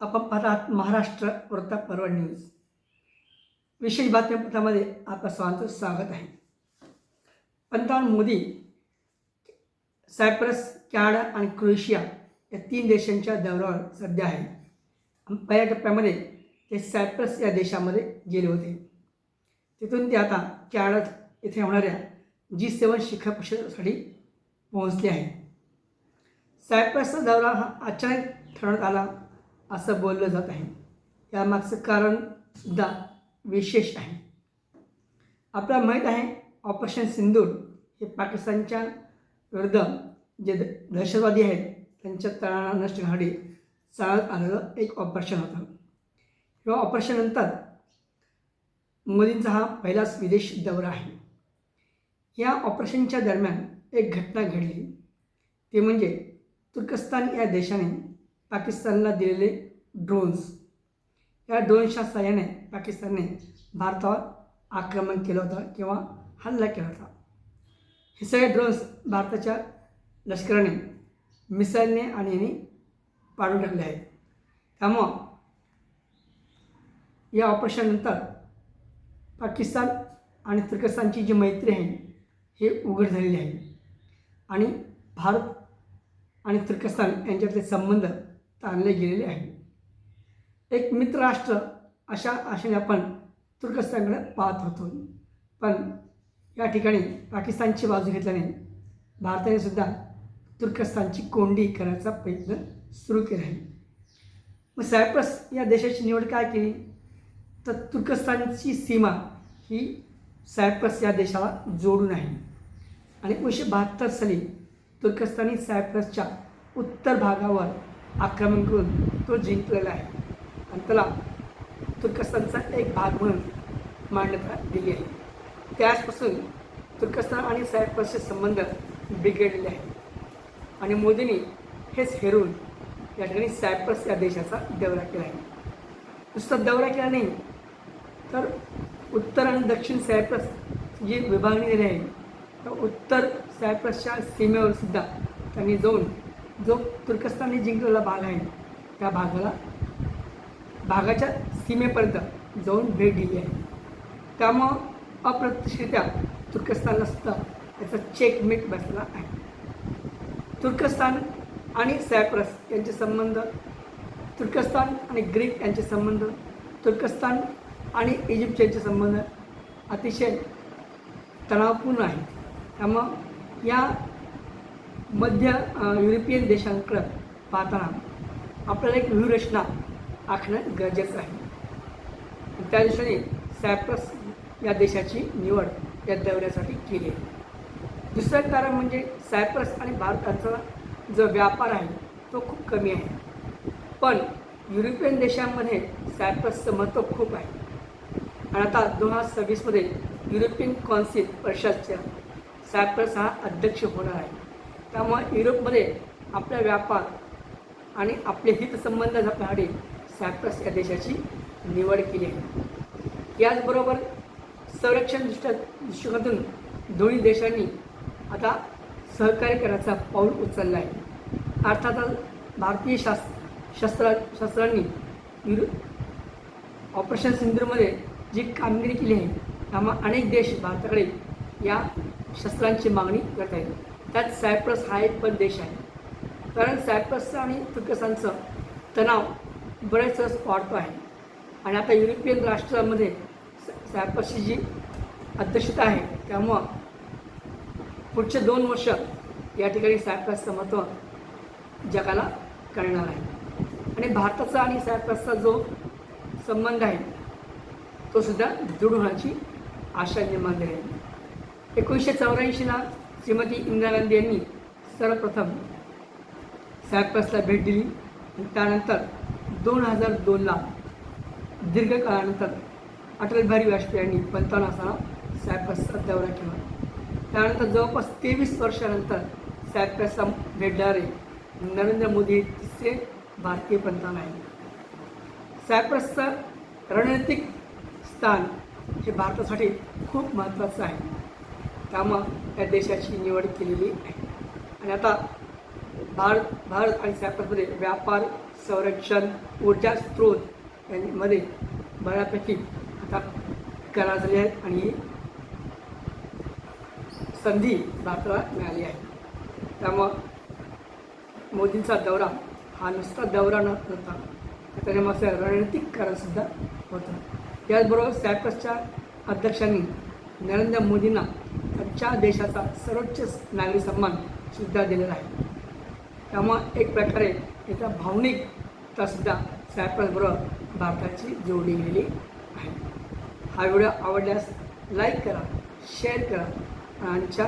आपण महाराष्ट्र महाराष्ट्र वृत्तपर्व न्यूज. विशेष बातमीपत्रामध्ये आपल्या सर्वांचं स्वागत आहे. पंतप्रधान मोदी सायप्रस कॅनडा आणि क्रोएशिया या तीन देशांच्या दौऱ्यावर सध्या आहे पहिल्या टप्प्यामध्ये ते सायप्रस या देशामध्ये गेले होते. तिथून ते आता कॅनडा येथे होणाऱ्या जी सेवन शिखर परिषदेसाठी पोहोचले आहे सायप्रसचा दौरा हा अचानक ठरवण्यात आला. असं बोललं जात आहे. यामागचं कारण सुद्धा विशेष आहे. आपल्याला माहीत आहे ऑपरेशन सिंदूर हे पाकिस्तानच्या विरुद्ध जे द दहशतवादी आहेत त्यांच्या तळाला नष्ट घाडी चालत आलेलं एक ऑपरेशन होतं. या ऑपरेशननंतर मोदींचा हा पहिलाच विदेश दौरा आहे. या ऑपरेशनच्या दरम्यान एक घटना घडली. ते म्हणजे तुर्कस्तान या देशाने पाकिस्तानला दिलेले ड्रोन्स या ड्रोन्सच्या सहाय्याने पाकिस्तानने भारतावर आक्रमण केलं होतं किंवा हल्ला केला होता. हे सगळे ड्रोन्स भारताच्या लष्कराने मिसाईलने आणि यांनी पाडून टाकले आहेत. त्यामुळं या ऑपरेशननंतर पाकिस्तान आणि तुर्कस्तानची जी मैत्री आहे हे उघड झालेली आहे. आणि भारत आणि तुर्कस्तान यांच्यातले संबंध ताणले गेलेले आहे. एक मित्रराष्ट्र अशा आशेने आपण तुर्कस्तानकडे पाहत होतो. पण या ठिकाणी पाकिस्तानची बाजू घेतल्याने भारताने सुद्धा तुर्कस्तानची कोंडी करायचा प्रयत्न सुरू केला आहे. मग सायप्रस या देशाची निवड काय केली? तर तुर्कस्तानची सीमा ही सायप्रस या देशाला जोडून आहे. आणि एकोणीसशे बहात्तर साली तुर्कस्तानी सायप्रसच्या उत्तर भागावर आक्रमण करून तो जिंकलेला आहे. आणि त्याला तुर्कस्तानचा एक भाग म्हणून मान्यता दिली आहे. त्याचपासून तुर्कस्तान आणि सायप्रसचे संबंध बिघडलेले आहेत. आणि मोदींनी हेच हेरून या ठिकाणी सायप्रस या देशाचा दौरा केला आहे. नुसता दौरा केला नाही तर उत्तर आणि दक्षिण सायप्रस जी विभागणी आहे तर उत्तर सायप्रसच्या सीमेवर सुद्धा त्यांनी जाऊन जो तुर्कस्तानने जिंकलेला भाग आहे त्या भागाला भागाच्या सीमेपर्यंत जाऊन भेट दिली आहे. त्यामुळं अप्रत्यक्षरित्या तुर्कस्तानला सुद्धा त्याचा चेकमेट बसला आहे. तुर्कस्तान आणि सायप्रस यांचे संबंध तुर्कस्तान आणि ग्रीक यांचे संबंध तुर्कस्तान आणि इजिप्त यांचे संबंध अतिशय तणावपूर्ण आहेत. त्यामुळं या मध्य युरोपियन देशांकडं पाहताना आपल्याला एक व्यूहरचना आखणं गरजेचं आहे. त्या दिवसाने सायप्रस या देशाची निवड या दौऱ्यासाठी केली आहे. दुसरं कारण म्हणजे सायप्रस आणि भारताचा जो व्यापार आहे तो खूप कमी आहे. पण युरोपियन देशांमध्ये सायप्रसचं महत्त्व खूप आहे. आणि आता दोन हजार सव्वीसमध्ये युरोपियन कौन्सिल परिषदच्या सायप्रस हा अध्यक्ष होणार आहे. त्यामुळे युरोपमध्ये आपला व्यापार आणि आपले हितसंबंध जपण्यासाठी सायप्रस या देशाची निवड केली आहे. याचबरोबर संरक्षण दृष्ट्या दृष्टिकोनातून दोन्ही देशांनी आता सहकार्य करण्याचा पाऊल उचलला आहे. अर्थातच भारतीय शास्त्र शस्त्र शस्त्रांनी युरो ऑपरेशन सिंधूरमध्ये जी कामगिरी केली आहे त्यामुळे अनेक देश भारताकडे या शस्त्रांची मागणी करत आहेत. त्यात सायप्रस हा एक पण देश आहे. कारण सायप्रसचं आणि तुर्कस्तानचं तणाव बरेच वाढतो आहे. आणि आता युरोपियन राष्ट्रामध्ये सायप्रसची जी अध्यक्षता आहे त्यामुळं पुढचे दोन वर्ष या ठिकाणी सायप्रसचं महत्त्व जगाला कळणार आहे. आणि भारताचा आणि सायप्रसचा जो संबंध आहे तो सुद्धा दृढ होण्याची आशा निर्माण झाली आहे. एकोणीसशे चौऱ्याऐंशीला श्रीमती इंदिरा गांधी यांनी सर्वप्रथम सायप्रसला भेट दिली. त्यानंतर दोन हजार दोनला दीर्घकाळानंतर अटल बिहारी वाजपेयी यांनी पंचावन्न असताना सायप्रसचा दौरा केला त्यानंतर जवळपास तेवीस वर्षानंतर सायप्रसला भेटणारे नरेंद्र मोदी तिसरे भारतीय पंतप्रधान आहेत. सायप्रसचं रणनीतिक स्थान हे भारतासाठी खूप महत्त्वाचं आहे. त्यामुळं या देशाची निवड केलेली आहे. आणि आता भारत भारत आणि सायप्रसमध्ये व्यापार संरक्षण ऊर्जा स्रोत यांमध्ये बऱ्यापैकी आता करार झाले आहेत आणि संधी भारताला मिळाली आहे. त्यामुळं मोदींचा दौरा हा नुसता दौरा न होता त्याच्यामध्ये रणनीतिक करारसुद्धा होतं. त्याचबरोबर सायप्रसच्या अध्यक्षांनी नरेंद्र मोदींना च्या देशाचा सर्वोच्च नागरी सन्मान सुद्धा दिलेला आहे. त्यामुळं एक प्रकारे याचा भावनिकतासुद्धा सायप्रसबरोबर भारताची जोडली गेलेली आहे. हा व्हिडिओ आवडल्यास लाईक करा शेअर करा आणि आमच्या